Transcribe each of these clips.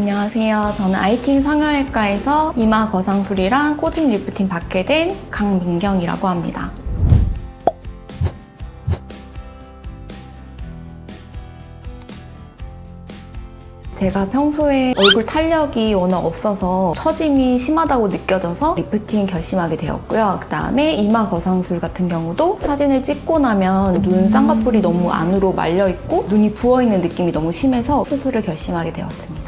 안녕하세요. 저는 아이팅 성형외과에서 이마 거상술이랑 꼬집 리프팅 받게 된 강민경이라고 합니다. 제가 평소에 얼굴 탄력이 워낙 없어서 처짐이 심하다고 느껴져서 리프팅 결심하게 되었고요. 그 다음에 이마 거상술 같은 경우도 사진을 찍고 나면 눈 쌍꺼풀이 너무 안으로 말려 있고 눈이 부어 있는 느낌이 너무 심해서 수술을 결심하게 되었습니다.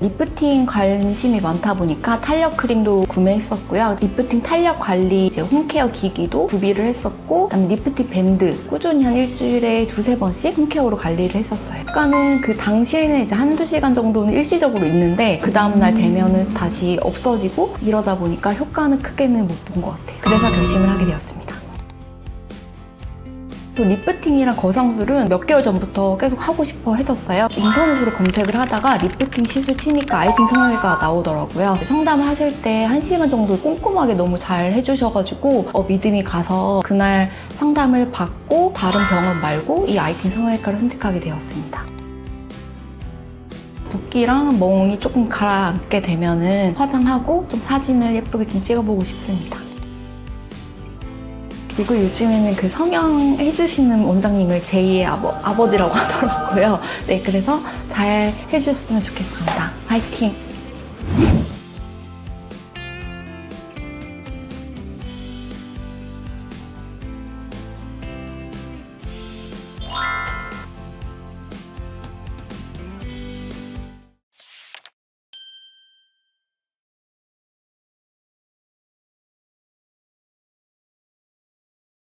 리프팅 관심이 많다 보니까 탄력 크림도 구매했었고요. 리프팅 탄력 관리 이제 홈케어 기기도 구비를 했었고, 그다음에 리프팅 밴드 꾸준히 한 일주일에 두세 번씩 홈케어로 관리를 했었어요. 효과는 그 당시에는 이제 한두 시간 정도는 일시적으로 있는데 그 다음날 되면은 다시 없어지고 이러다 보니까 효과는 크게는 못 본 것 같아요. 그래서 결심을 하게 되었습니다. 또 리프팅이랑 거상술은 몇 개월 전부터 계속 하고 싶어 했었어요. 인터넷으로 검색을 하다가 리프팅 시술 치니까 아이팅 성형외과가 나오더라고요. 상담하실 때 한시간 정도 꼼꼼하게 너무 잘 해주셔가지고 어, 믿음이 가서 그날 상담을 받고 다른 병원 말고 이 아이팅 성형외과를 선택하게 되었습니다. 붓기랑 멍이 조금 가라앉게 되면은 화장하고 좀 사진을 예쁘게 좀 찍어보고 싶습니다. 그리고 요즘에는 그 성형 해주시는 원장님을 제2의 아버, 아버 지라고 하더라고요. 네, 그래서 잘 해주셨으면 좋겠습니다. 화이팅!